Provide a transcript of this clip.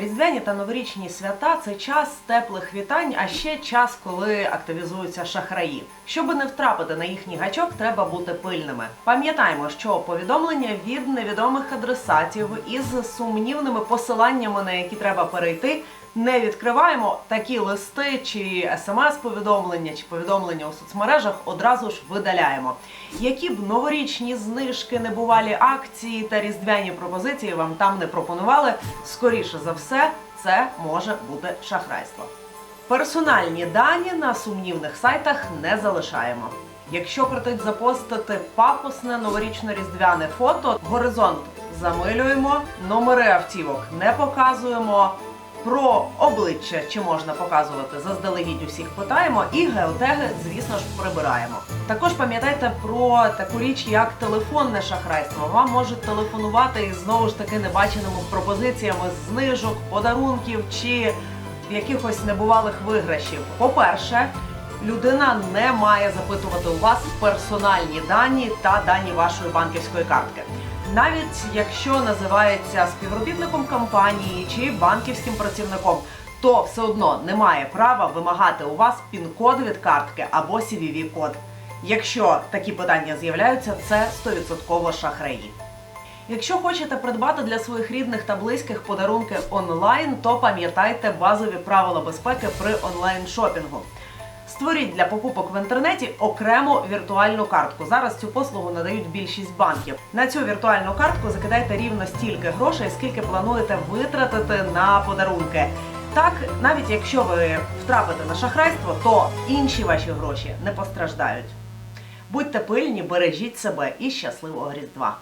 Різдвяні та новорічні свята це час теплих вітань, а ще час, коли активізуються шахраї. Щоби не втрапити на їхній гачок, треба бути пильними. Пам'ятаємо, що повідомлення від невідомих адресатів із сумнівними посиланнями, на які треба перейти. Не відкриваємо такі листи чи смс-повідомлення, чи повідомлення у соцмережах одразу ж видаляємо. Які б новорічні знижки, небувалі акції та різдвяні пропозиції вам там не пропонували, скоріше за все, це може бути шахрайство. Персональні дані на сумнівних сайтах не залишаємо. Якщо крутить запостити пафосне новорічно-різдвяне фото, горизонт замилюємо, номери автівок не показуємо. Про обличчя чи можна показувати заздалегідь усіх питаємо, і геотеги, звісно ж, прибираємо. Також пам'ятайте про таку річ, як телефонне шахрайство. Вам можуть телефонувати із знову ж таки небаченими пропозиціями знижок, подарунків чи якихось небувалих виграшів. По-перше, людина не має запитувати у вас персональні дані та дані вашої банківської картки. Навіть якщо називається співробітником компанії чи банківським працівником, то все одно не має права вимагати у вас пін-код від картки або cvv код Якщо такі питання з'являються, це 100% шахраї. Якщо хочете придбати для своїх рідних та близьких подарунки онлайн, то пам'ятайте базові правила безпеки при онлайн шопінгу. Створіть для покупок в інтернеті окрему віртуальну картку. Зараз цю послугу надають більшість банків. На цю віртуальну картку закидайте рівно стільки грошей, скільки плануєте витратити на подарунки. Так, навіть якщо ви втрапите на шахрайство, то інші ваші гроші не постраждають. Будьте пильні, бережіть себе і щасливого різдва!